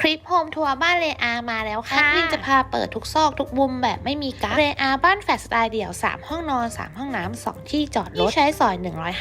คลิปโฮมทัวร์บ้านเรอามาแล้วค่ะแอดมินจะพาเปิดทุกซอกทุกมุมแบบไม่มีกั๊กเรอาบ้านแฟลตสไตล์เดี่ยว 3 ห้องนอน 3 ห้องน้ำ2ที่จอดรถที่ใช้สอย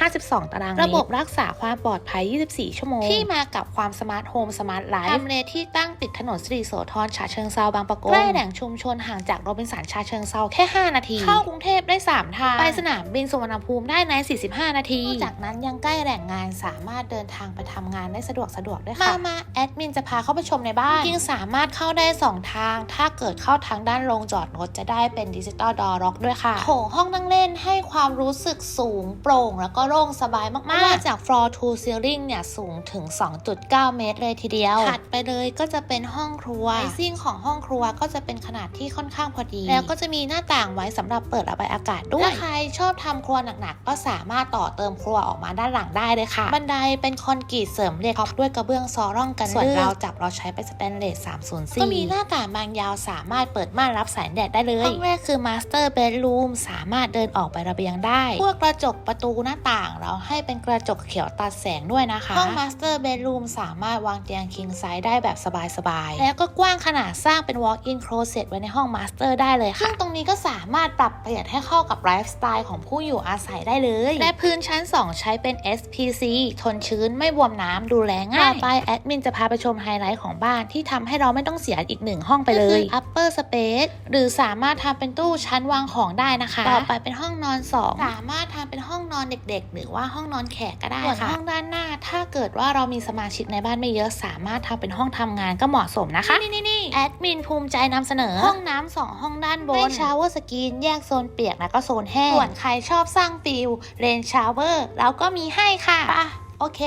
152 ตารางเมตร ระบบรักษาความปลอดภัย 24 ชั่วโมง ที่มากับความสมาร์ทโฮมสมาร์ทไลฟ์ทำเลที่ตั้งติดถนนสิริโสธรฉะเชิงเซาบางปะกงใกล้แหล่งชุมชนห่างจากโรบินสันชาเชิงเซาแค่ 5 นาที เข้ากรุงเทพได้ 3 ทาง ไปสนามบินสุวรรณภูมิได้ใน 45 นาทีจากนั้นยังใกล้แหล่งงานสามารถเดินทางไปทำงานได้สะดวกสะดวกด้วยค่ะมามาแอดมินจะพาเข้าไปชมในบ้านจริงๆสามารถเข้าได้ 2 ทาง ถ้าเกิดเข้าทางด้านลงจอดรถจะได้เป็นดิจิตอลดอร์ล็อกด้วยค่ะโถงห้องนั่งเล่นให้ความรู้สึกสูงโปร่ง แล้วก็โล่งสบายมากๆว่าจาก floor to ceiling เนี่ยสูงถึง 2.9 เมตรเลยทีเดียวถัดไปเลยก็จะเป็นห้องครัวไซซิ่งของห้องครัวก็จะเป็นขนาดที่ค่อนข้างพอดี แล้วก็จะมีหน้าต่างไว้สำหรับเปิดระบายอากาศด้วยถ้าใครชอบทำครัวหนักๆ ก็สามารถต่อเติมครัวออกมาด้านหลังได้เลยค่ะ บันไดเป็นคอนกรีตเสริมเหล็กท็อปด้วยกระเบื้องซอร่องกันส่วนราวจับเราใช้เป็นสแตนเลส304 ก็มีหน้าต่างบางยาวสามารถเปิดม่านรับแสงแดดได้เลย ห้องแรกคือ Master Bedroom สามารถเดินออกไประเบียงได้ พวกกระจกประตูหน้าต่างเราให้เป็นกระจกเขียวตัดแสงด้วยนะคะ ห้อง Master Bedroom สามารถวางเตียง King Size ได้แบบสบายๆ แล้วก็กว้างขนาดสร้างเป็น Walk-in Closet ไว้ในห้อง Master ได้เลยค่ะ ซึ่งตรงนี้ก็สามารถปรับเปลี่ยนให้เข้ากับไลฟ์สไตล์ของผู้อยู่อาศัยได้เลย และพื้นชั้น 2 ใช้เป็น SPC ทนชื้นไม่บวมน้ำดูแลง่าย ต่อไปแอดมินจะพาไปชมไฮไลท์ของบ้านที่ทำให้เราไม่ต้องเสียอีกหนึ่งห้องไปเลย upper space หรือสามารถทำเป็นตู้ชั้นวางของได้นะคะ ต่อไปเป็นห้องนอน 2 สามารถทำเป็นห้องนอนเด็ก ๆ หรือว่าห้องนอนแขกก็ได้ค่ะส่วนห้องด้านหน้า ถ้าเกิดว่าเรามีสมาชิกในบ้านไม่เยอะ สามารถทำเป็นห้องทำงานก็เหมาะสมนะคะนี่นี่นี่แอดมินภูมิใจนำเสนอ ห้องน้ำสองห้องด้านบนให้ชาวเวอร์สกรีนแยกโซนเปียกแล้วก็โซนแห้งส่วนใครชอบสร้างฟิลเรนชาวเวอร์เราก็มีให้ค่ะไป โอเค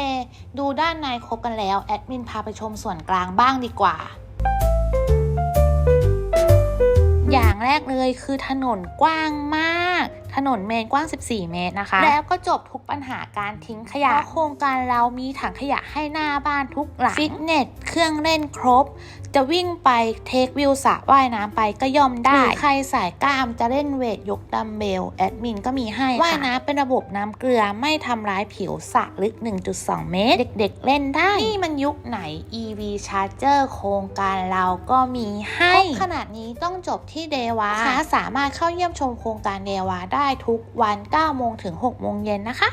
ดูด้านในครบกันแล้ว แอดมินพาไปชมส่วนกลางบ้างดีกว่า อย่างแรกเลยคือถนนกว้างมาก ถนนเมนกว้าง 14 เมตรนะคะ แล้วก็จบทุกปัญหาการทิ้งขยะเพราะโครงการเรามีถังขยะให้หน้าบ้านทุกหลังฟิตเนสเครื่องเล่นครบ จะวิ่งไปเทควิวสระว่ายน้ำไปก็ย่อมได้หรือใครสายกล้ามจะเล่นเวทยกดัมเบลแอดมินก็มีให้ว่ายน้ำเป็นระบบน้ำเกลือไม่ทำร้ายผิวสระลึก 1.2 เมตร เด็กๆเล่นได้ นี่มันยุคไหน EV Charger โครงการเราก็มีให้ครบขนาดนี้ต้องจบที่เดวาสามารถเข้าเยี่ยมชมโครงการเดวาได้ทุกวัน 9 โมงถึง 6 โมงเย็นนะคะ